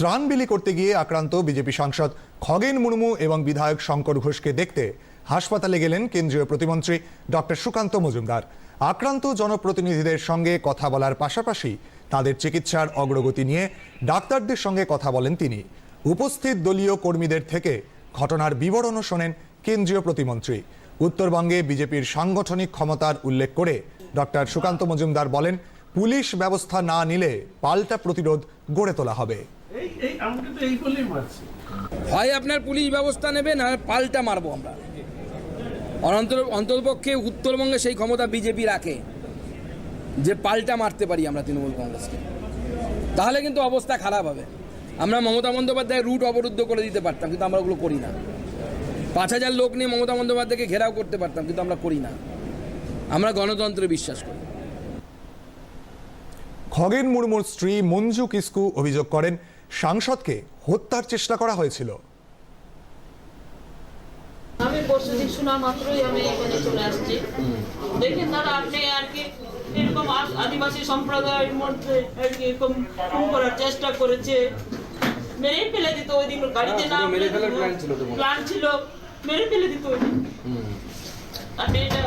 ত্রাণ বিলি করতে গিয়ে আক্রান্ত বিজেপি সাংসদ খগেন মুর্মু এবং বিধায়ক শঙ্কর ঘোষকে দেখতে হাসপাতালে গেলেন কেন্দ্রীয় প্রতিমন্ত্রী ডক্টর সুকান্ত মজুমদার। আক্রান্ত জনপ্রতিনিধিদের সঙ্গে কথা বলার পাশাপাশি তাদের চিকিৎসার অগ্রগতি নিয়ে ডাক্তারদের সঙ্গে কথা বলেন তিনি। উপস্থিত দলীয় কর্মীদের থেকে ঘটনার বিবরণও শোনেন কেন্দ্রীয় প্রতিমন্ত্রী। উত্তরবঙ্গে বিজেপির সাংগঠনিক ক্ষমতার উল্লেখ করে ডক্টর সুকান্ত মজুমদার বলেন পুলিশ ব্যবস্থা না নিলে পাল্টা প্রতিরোধ গড়ে তোলা হবে। এই এই আমাকে তো এই বলেই মারছে। হয় আপনার পুলিশ ব্যবস্থা নেবে না পাল্টা মারবো আমরা। অনন্ত অন্ততপক্ষে উত্তরবঙ্গে সেই ক্ষমতা বিজেপি রাখে যে পাল্টা মারতে পারি আমরা তৃণমূল কংগ্রেসকে। তাহলে কিন্তু অবস্থা খারাপ হবে। আমরা মমতা বন্দ্যোপাধ্যায়ের রুট অবরুদ্ধ করে দিতে পারতাম কিন্তু আমরা ওগুলো করি না। পাঁচ হাজার লোক নিয়ে মমতা বন্দ্যোপাধ্যায়কে ঘেরাও করতে পারতাম কিন্তু আমরা করি না। আমরা গণতন্ত্রে বিশ্বাস করি। খগেন মুর্মুর স্ত্রী মঞ্জু কিস্কু অভিযোগ করেন সাংসদকে হত্যার চেষ্টা করা হয়েছিল। আমি পরশু দিন শোনা মাত্রই আমি এখানে চলে আসছি। দেখেন দাদা আপনি আর কি। এরকম আদিবাসী সম্প্রদায়ের মধ্যে আর কি এরকম খুন করার চেষ্টা করেছে। মেরে ফেলে দিত ওই দিন গাড়িতে না মেরে ফেলার ছিল হয়। প্ল্যান ছিল মেরে ফেলে দিত ওই দিন। আপনি এটা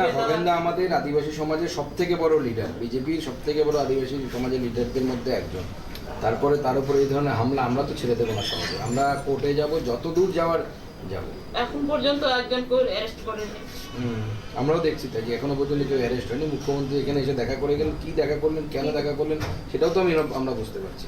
না দাদা আমাদের আদিবাসী সমাজের সব থেকে বড় লিডার বিজেপির সব থেকে বড় আদিবাসী সমাজের লিডারদের মধ্যে একজন। তারপরে তার উপরে এই ধরনের হামলা আমরা তো ছেড়ে দেবো না সমাজে। আমরা কোর্টে যাব যত দূর যাওয়ার যাব। এখন পর্যন্ত অ্যারেস্ট করেনি। আমরাও দেখছি তাই যে এখনও পর্যন্ত কেউ অ্যারেস্ট হয়নি। মুখ্যমন্ত্রী এখানে এসে দেখা করে গেলেন কি দেখা করলেন কেন দেখা করলেন সেটাও তো আমি আমরা বুঝতে পারছি।